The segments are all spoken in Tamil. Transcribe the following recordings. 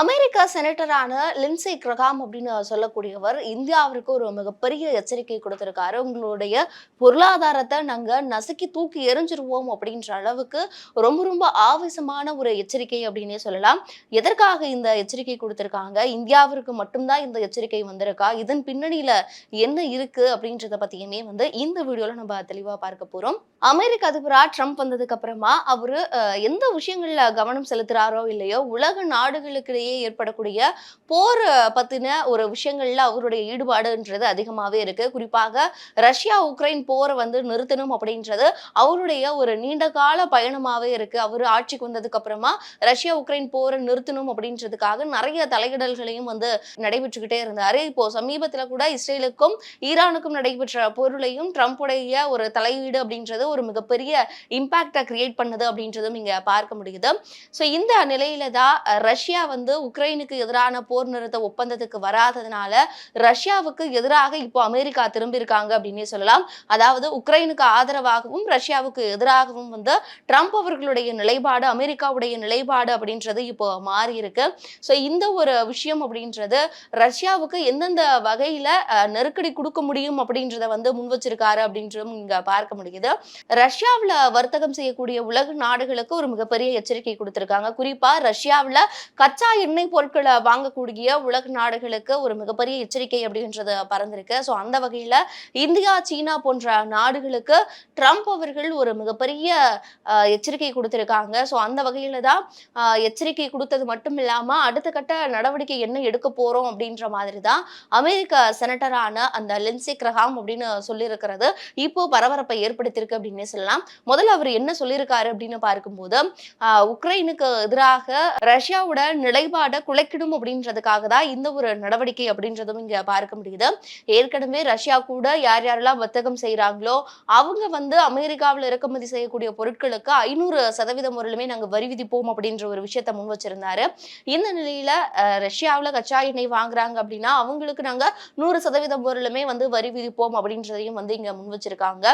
அமெரிக்க செனட்டரான லின்சே கிரகாம் அப்படின்னு சொல்லக்கூடியவர் இந்தியாவிற்கு ஒரு மிகப்பெரிய எச்சரிக்கை கொடுத்திருக்காரு. உங்களுடைய பொருளாதாரத்தை நாங்க நசுக்கி தூக்கி எரிஞ்சிருவோம் அப்படின்ற அளவுக்கு ரொம்ப ரொம்ப ஆவேசமான ஒரு எச்சரிக்கை அப்படின்னே சொல்லலாம். எதற்காக இந்த எச்சரிக்கை கொடுத்திருக்காங்க? இந்தியாவிற்கு மட்டும்தான் இந்த எச்சரிக்கை வந்திருக்கா? இதன் பின்னணியில என்ன இருக்கு அப்படின்றத பத்தியுமே வந்து இந்த வீடியோல நம்ம தெளிவா பார்க்க போறோம். அமெரிக்க அதிபரா ட்ரம்ப் வந்ததுக்கு அப்புறமா அவரு எந்த விஷயங்கள்ல கவனம் செலுத்துறாரோ இல்லையோ உலக நாடுகளுக்கு இடையே ஏற்படக்கூடிய போர் பற்றின பத்தின ஒரு விஷயங்கள்ல அவருடைய ஈடுபாடுன்றது அதிகமாவே இருக்கு. குறிப்பாக ரஷ்யா உக்ரைன் போரை வந்து நிறுத்தணும் அப்படின்றது அவருடைய ஒரு நீண்ட கால பயணமாவே இருக்கு. அவர் ஆட்சிக்கு வந்ததுக்கு அப்புறமா ரஷ்யா உக்ரைன் போரை நிறுத்தணும் அப்படின்றதுக்காக நிறைய தலையிடல்களையும் வந்து நடைபெற்றுக்கிட்டே இருந்தாரு. இப்போ சமீபத்துல கூட இஸ்ரேலுக்கும் ஈரானுக்கும் நடைபெற்ற பொருளையும் ட்ரம்ப்புடைய ஒரு தலையீடு அப்படின்றது ஒரு மிகப்பெரிய இம்பாக்டை கிரியேட் பண்ணது அப்படின்றதும் இங்க பார்க்க முடியுது. ஸோ இந்த நிலையில தான் ரஷ்யா வந்து உக்ரைனுக்கு எதிரான போர் நிறுத்த ஒப்பந்தத்துக்கு வராததுனால ரஷ்யாவுக்கு எதிராக இப்போ அமெரிக்கா திரும்பி இருக்காங்க அப்படின்னே சொல்லலாம். அதாவது உக்ரைனுக்கு ஆதரவாகவும் ரஷ்யாவுக்கு எதிராகவும் வந்து ட்ரம்ப் அவர்களுடைய நிலைப்பாடு அமெரிக்காவுடைய நிலைப்பாடு அப்படின்றது இப்போ மாறி இருக்கு ஸோ இந்த ஒரு விஷயம் அப்படின்றது ரஷ்யாவுக்கு எந்தெந்த வகையில நெருக்கடி கொடுக்க முடியும் அப்படின்றத வந்து முன் வச்சிருக்காரு அப்படின்றதும் இங்க பார்க்க முடியுது. ரஷ்யாவுல வர்த்தகம் செய்யக்கூடிய உலக நாடுகளுக்கு ஒரு மிகப்பெரிய எச்சரிக்கை கொடுத்திருக்காங்க. குறிப்பா ரஷ்யாவுல கச்சா எண்ணெய் பொருட்களை வாங்கக்கூடிய உலக நாடுகளுக்கு ஒரு மிகப்பெரிய எச்சரிக்கை அப்படின்றது பறந்திருக்கு. ஸோ அந்த வகையில் இந்தியா சீனா போன்ற நாடுகளுக்கு ட்ரம்ப் அவர்கள் ஒரு மிகப்பெரிய எச்சரிக்கை கொடுத்துருக்காங்க. ஸோ அந்த வகையில் தான் எச்சரிக்கை கொடுத்தது மட்டும் இல்லாமல் அடுத்த கட்ட நடவடிக்கை என்ன எடுக்க போகிறோம் அப்படின்ற மாதிரி தான் அமெரிக்க செனட்டரான அந்த லின்சி கிரஹாம் அப்படின்னு சொல்லியிருக்கிறது இப்போ பரபரப்பை ஏற்படுத்தியிருக்கு அப்படின்னே சொல்லலாம். முதல்ல அவர் என்ன சொல்லியிருக்காரு அப்படின்னு பார்க்கும்போது உக்ரைனுக்கு எதிராக ரஷ்யாவோட நிலை நிலைப்பாடை குலைக்கணும் அப்படின்றதுக்காக தான் இந்த ஒரு நடவடிக்கை அப்படின்றதும் இங்க பார்க்க முடியுது. ஏற்கனவே ரஷ்யா கூட யார் யாரெல்லாம் வர்த்தகம் செய்யறாங்களோ அவங்க வந்து அமெரிக்காவில் இறக்குமதி செய்யக்கூடிய பொருட்களுக்கு ஐநூறு சதவீதம் முறையிலுமே நாங்கள் வரி விதிப்போம் அப்படின்ற ஒரு விஷயத்த முன் வச்சிருந்தாரு. இந்த நிலையில ரஷ்யாவில் கச்சா எண்ணெய் வாங்குறாங்க அப்படின்னா அவங்களுக்கு நாங்கள் நூறு சதவீதம் பொருளுமே வந்து வரி விதிப்போம் அப்படின்றதையும் வந்து இங்க முன் வச்சிருக்காங்க.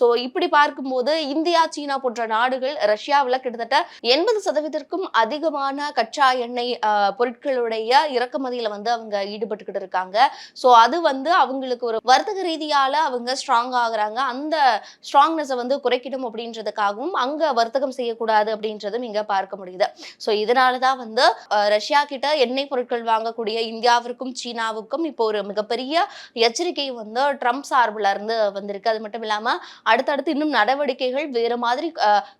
ஸோ இப்படி பார்க்கும்போது இந்தியா சீனா போன்ற நாடுகள் ரஷ்யாவில் கிட்டத்தட்ட எண்பது சதவீதத்திற்கும் அதிகமான கச்சா எண்ணெய் பொருட்களுடைய இறக்குமதியில வந்து அவங்க ஈடுபட்டுக்கிட்டு இருக்காங்க. ஸோ அது வந்து அவங்களுக்கு ஒரு வர்த்தக ரீதியால அவங்க ஸ்ட்ராங் ஆகுறாங்க. அந்த ஸ்ட்ராங்னஸை வந்து குறைக்கணும் அப்படின்றதுக்காகவும் அங்க வர்த்தகம் செய்யக்கூடாது அப்படின்றதும் இங்க பார்க்க முடியுது. சோ இதனாலதான் வந்து ரஷ்யா கிட்ட எண்ணெய் பொருட்கள் வாங்கக்கூடிய இந்தியாவிற்கும் சீனாவுக்கும் இப்போ ஒரு மிகப்பெரிய எச்சரிக்கை வந்து ட்ரம்ப் சார்புல இருந்து வந்திருக்கு. அது மட்டும் இல்லாம அடுத்தடுத்து இன்னும் நடவடிக்கைகள் வேறு மாதிரி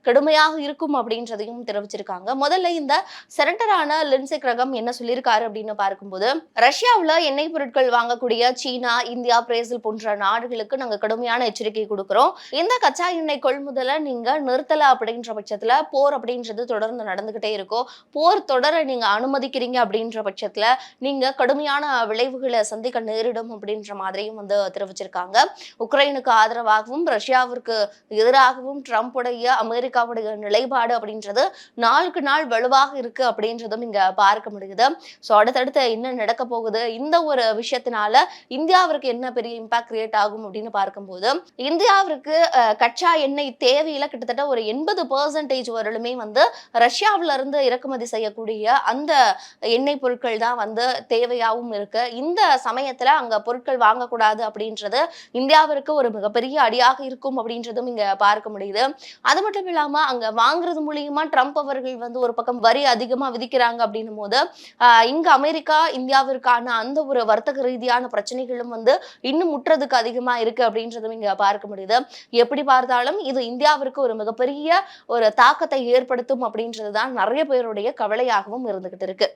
கடுமையாக இருக்கும் அப்படின்றதையும் தெரிவிச்சிருக்காங்க. முதல்ல இந்த செனட்டரான இன்செக் கிரகம் என்ன சொல்லியிருக்காரு அப்படின்னு பார்க்கும்போது ரஷ்யாவில் எண்ணெய் பொருட்கள் வாங்கக்கூடிய சீனா இந்தியா பிரேசில் போன்ற நாடுகளுக்கு நாங்கள் கடுமையான எச்சரிக்கை கொடுக்குறோம். இந்த கச்சா எண்ணெய் கொள்முதலை நீங்கள் நிறுத்தலை அப்படின்ற பட்சத்தில் போர் அப்படின்றது தொடர்ந்து நடந்துகிட்டே இருக்கும். போர் தொடர நீங்கள் அனுமதிக்கிறீங்க அப்படின்ற பட்சத்தில் நீங்கள் கடுமையான விளைவுகளை சந்திக்க நேரிடும் அப்படின்ற மாதிரியும் வந்து தெரிவிச்சிருக்காங்க. உக்ரைனுக்கு ஆதரவாகவும் ரஷ்யாவிற்கு எதிராகவும் ட்ரம்ப்புடைய அமெரிக்காவுடைய நிலைப்பாடு அப்படின்றது நாளுக்கு நாள் வலுவாக இருக்கு அப்படின்றதும் இங்க பார்க்க முடியுது. ஸோ அடுத்தடுத்து என்ன நடக்க போகுது? இந்த ஒரு விஷயத்தினால இந்தியாவிற்கு என்ன பெரிய இம்பாக்ட் கிரியேட் ஆகும் அப்படின்னு பார்க்கும்போது இந்தியாவிற்கு கச்சா எண்ணெய் தேவையில கிட்டத்தட்ட ஒரு எண்பது பர்சன்டேஜ் வரலுமே வந்து ரஷ்யாவில இருந்து இறக்குமதி செய்யக்கூடிய அந்த எண்ணெய் பொருட்கள் தான் வந்து தேவையாகவும் இருக்கு. இந்த சமயத்துல அங்க பொருட்கள் வாங்கக்கூடாது அப்படின்றது இந்தியாவிற்கு ஒரு மிகப்பெரிய அடியாக இருக்கும் அப்படின்றதும் இங்க பார்க்க முடியுது. அது மட்டும் இல்லாம அங்க வாங்குறது மூலியமா ட்ரம்ப் அவர்கள் வந்து ஒரு பக்கம் வரி அதிகமா விதிக்கிறாங்க அப்படின்னு அப்படின்னும் போது இங்கு இங்க அமெரிக்கா இந்தியாவிற்கான அந்த ஒரு வர்த்தக ரீதியான பிரச்சனைகளும் வந்து இன்னும் முற்றதுக்கு அதிகமா இருக்கு அப்படின்றதும் இங்க பார்க்க முடியுது. எப்படி பார்த்தாலும் இது இந்தியாவிற்கு ஒரு மிகப்பெரிய ஒரு தாக்கத்தை ஏற்படுத்தும் அப்படின்றதுதான் நிறைய பேருடைய கவலையாகவும் இருந்துகிட்டு இருக்கு.